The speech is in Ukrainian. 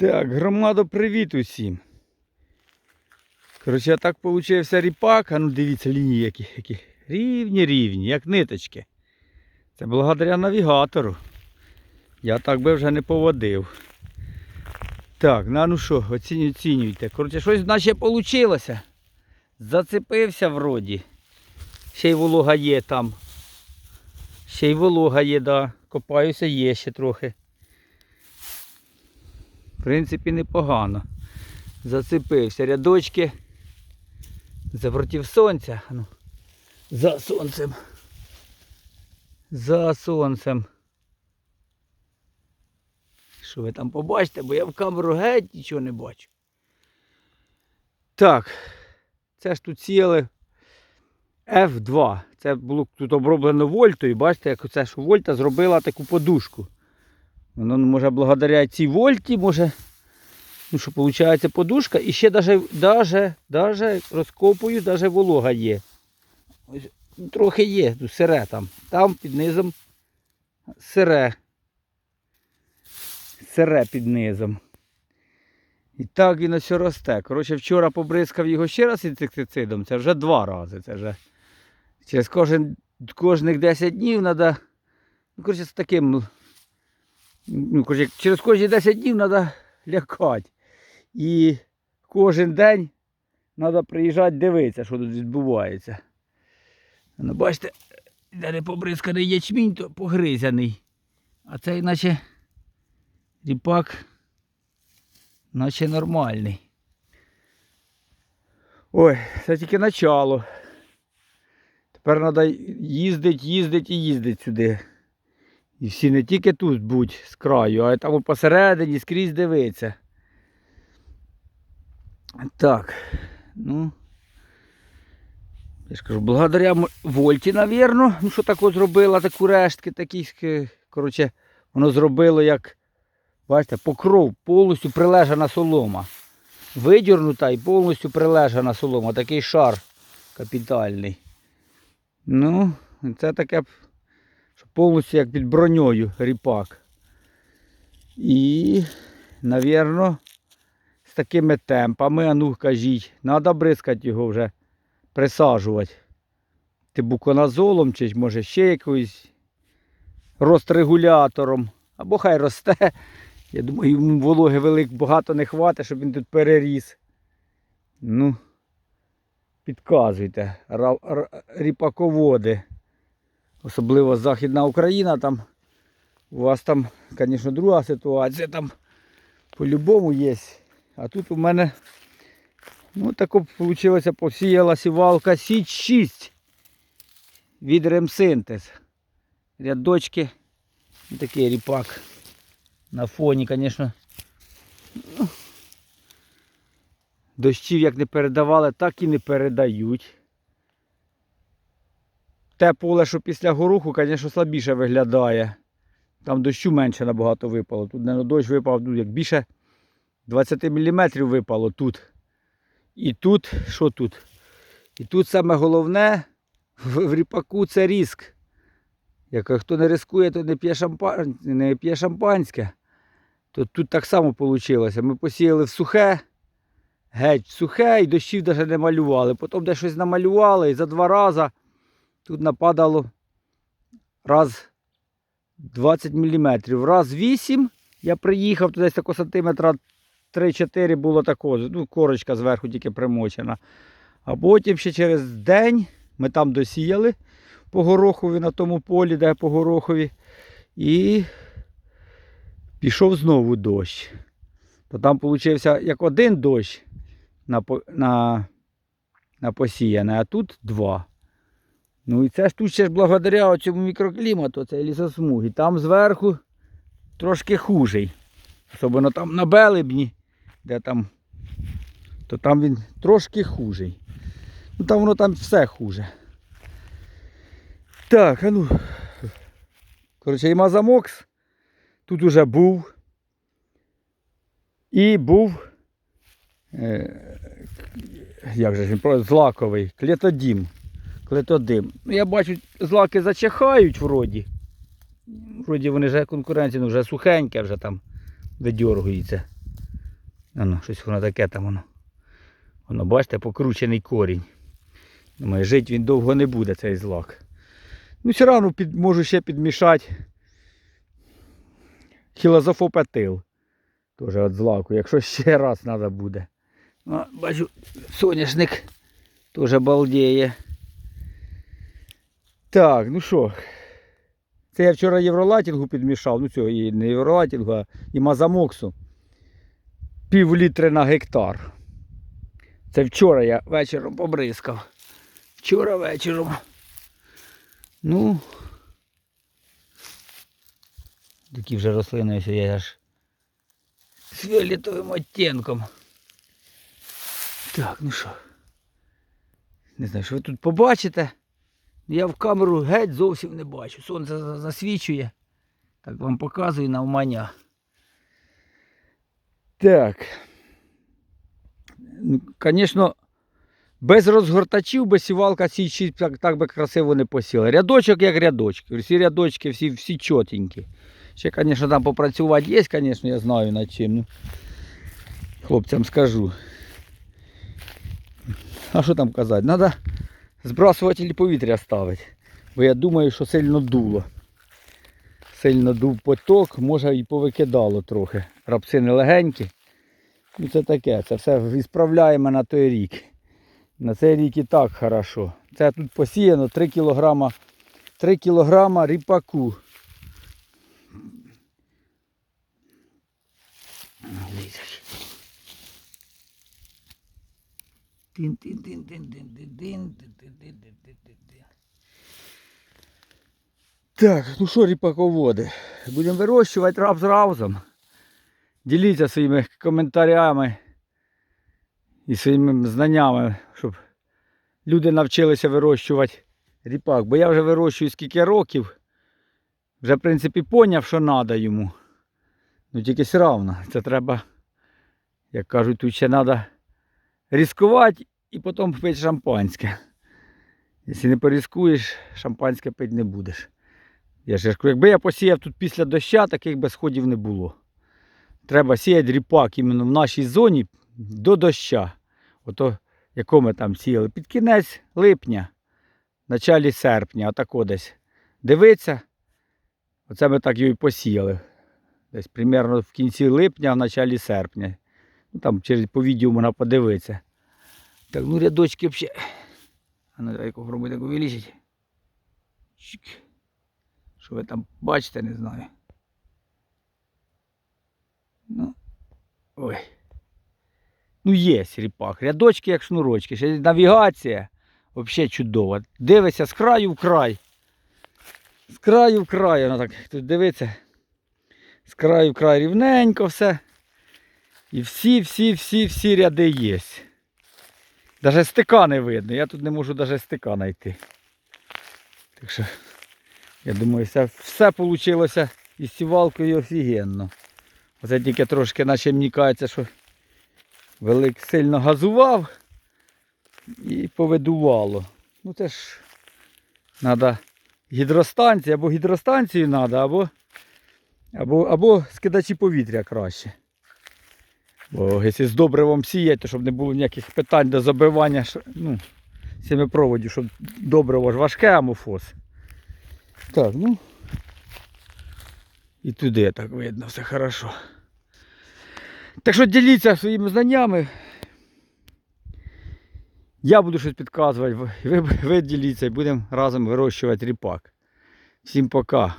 Так, громадо, привіт усім. Коротше, так получився ріпак, а ну дивіться, лінії які, які. Рівні рівні, як ниточки. Це благодаря навігатору. Я так би вже не поводив. Так, ну, ну що, оцінюйте, оцінюйте. Коротше, щось наче вийшло. Зацепився вроді. Ще й волога є там. Ще й волога є, да. Копаюся, є ще трохи. В принципі, непогано. Зацепився. Рядочки. Запротив сонця. Ну, за сонцем. За сонцем. Що ви там побачите, бо я в камеру геть нічого не бачу. Так, це ж тут сіяли F2. Це було тут оброблено вольтою. Бачите, як оце що вольта зробила таку подушку. Воно може благодаря цій вольті, може, ну що виходить подушка. І ще даже, даже, даже розкопую, даже волога є. Ось, ну, трохи є, сире там. Там під низом сире. Сире під низом. І так він ось росте. Коротше, вчора побризкав його ще раз інсектицидом, це вже два рази. Це вже через кожен, кожних 10 днів треба. Ну, коротше, з таким. Ну, коротше, через кожні 10 днів треба лякати. І кожен день треба приїжджати дивитися, що тут відбувається. Ну, бачите, де не побризканий ячмінь, то погризяний. А цей наче ріпак, наче нормальний. Ой, це тільки начало. Тепер треба їздити, їздити і їздити сюди. І всі не тільки тут будь з краю, а й там посередині скрізь дивиться. Так, ну. Я ж кажу, благодаря Вольті, навірно, ну що так зробила, таку рештки, такі, коротше, воно зробило як, бачите, покров, повністю прилежана солома. Видірнута і повністю прилежана солома, такий шар капітальний. Ну, це таке, повністю як під броньою ріпак. І, навірно, з такими темпами, а ну кажіть, треба бризкати його вже, присаджувати. Тибуконазолом чи може ще якоюсь рострегулятором. Або хай росте. Я думаю, йому вологи велик багато не хватить, щоб він тут переріс. Ну, підказуйте, ріпаководи. Особливо Західна Україна, там у вас там, звісно, друга ситуація, там по-любому є. А тут у мене ну, тако вийшло, посіяла сівалка Січ 6 від ремсинтез. Рядочки. Такий ріпак. На фоні, звісно. Ну, дощів як не передавали, так і не передають. Те поле, що після гороху, звісно, слабіше виглядає. Там дощу менше набагато випало. Тут не дощ випав, ну, як більше 20 мм випало тут. І тут, що тут? І тут саме головне в, ріпаку це різк. Як хто не рискує, то не п'є, шампан... не п'є шампанське. То тут так само вийшло. Ми посіяли в сухе, геть в сухе і дощів навіть не малювали. Потім де щось намалювали і за два рази тут нападало раз 20 мм. Раз 8 я приїхав, то десь тако сантиметра 3-4 було такого, ну, корочка зверху тільки примочена. А потім ще через день ми там досіяли по горохові на тому полі, де по горохові. І пішов знову дощ. То там получився як один дощ на, на, на посіяне, а тут два. Ну і це ж тут ще ж благодаря цьому мікроклімату, цей лісосмуги. Там зверху трошки хужий. Особливо там на Белебні, де там, то там він трошки хужий. Ну там воно там все хуже. Так, а ну. Коротше, і Мазамокс тут уже був. І був. Е, як же він злаковий, клетодім. Клетодим. Ну, я бачу, злаки зачахають вроді. Вроді вони вже конкуренційно, вже сухеньке, вже там видьоргується. Воно, щось воно таке там воно. Воно, бачите, покручений корінь. Думаю, жити він довго не буде, цей злак. Ну, все одно під, можу ще підмішати хілозофопетил. Теж від злаку, якщо ще раз треба буде. Ну, бачу, соняшник теж балдіє. Так, ну що. Це я вчора євролатінгу підмішав, ну цього і не євролатінгу, а і мазамоксу. Пів літри на гектар. Це вчора я вечором побризкав. Вчора вечором. Ну. Такі вже рослини ось я аж з фіолетовим оттінком. Так, ну що. Не знаю, що ви тут побачите. Я в камеру геть зовсім не бачу. Сонце засвічує. Так вам показую навмання. Так. Ну, Звісно, без розгортачів, без сівалка січі так, так би красиво не посіла. Рядочок як рядочки. Всі рядочки, всі, всі чотенькі. Ще, звісно, там попрацювати є, звісно, я знаю над чим. Ну, хлопцям скажу. А що там казати? Треба збрасуватель повітря ставити. Бо я думаю, що сильно дуло. Сильно дув поток, може і повикидало трохи. Рапсини легенькі. Ну це таке, це все відправляємо на той рік. На цей рік і так хорошо. Це тут посіяно 3 кілограма, 3 кілограма ріпаку. Тин-тин-тин-тин-тин-тин-тин-тин-тин-тин-тин. Так, ну що, ріпаководи, будемо вирощувати рапс разом. Діліться своїми коментарями і своїми знаннями, щоб люди навчилися вирощувати ріпак. Бо я вже вирощую скільки років. Вже, в принципі, поняв, що треба йому. Ну тільки все одно. Це треба, як кажуть, тут ще треба ризикувати і потім пити шампанське. Якщо не порізкуєш, шампанське пити не будеш. Я ж кажу, якби я посіяв тут після доща, таких би сходів не було. Треба сіяти ріпак іменно в нашій зоні до доща. Ото, яко ми там сіяли. Під кінець липня, началі серпня, отако десь. Дивиться. Оце ми так його і посіяли. Десь примерно в кінці липня, в началі серпня. Ну там через по відео можна подивитися. Так, ну рядочки взагалі. А ну давай попробуй так увеличити. Що ви там бачите, не знаю. Ну. Ой. Ну є ріпак. Рядочки як шнурочки. Ще навігація. Взагалі чудова. Дивися з краю в край. З краю в край. Воно так тут дивиться. З краю в край рівненько все. І всі, всі, всі, всі ряди є. Даже стика не видно. Я тут не можу навіть стика знайти. Так що, я думаю, все, все вийшло із сівалкою офігенно. Оце тільки трошки наче мені кажеться, що велик сильно газував і повидувало. Ну це ж треба гідростанція, або гідростанцію треба, або, або, або скидачі повітря краще. Бо якщо з добривом сіяти, щоб не було ніяких питань до забивання ну, сімипроводів, щоб добриво ж важке амофос. Так, ну. І туди так видно, все хорошо. Так що діліться своїми знаннями. Я буду щось підказувати, ви, ви діліться і будемо разом вирощувати ріпак. Всім пока.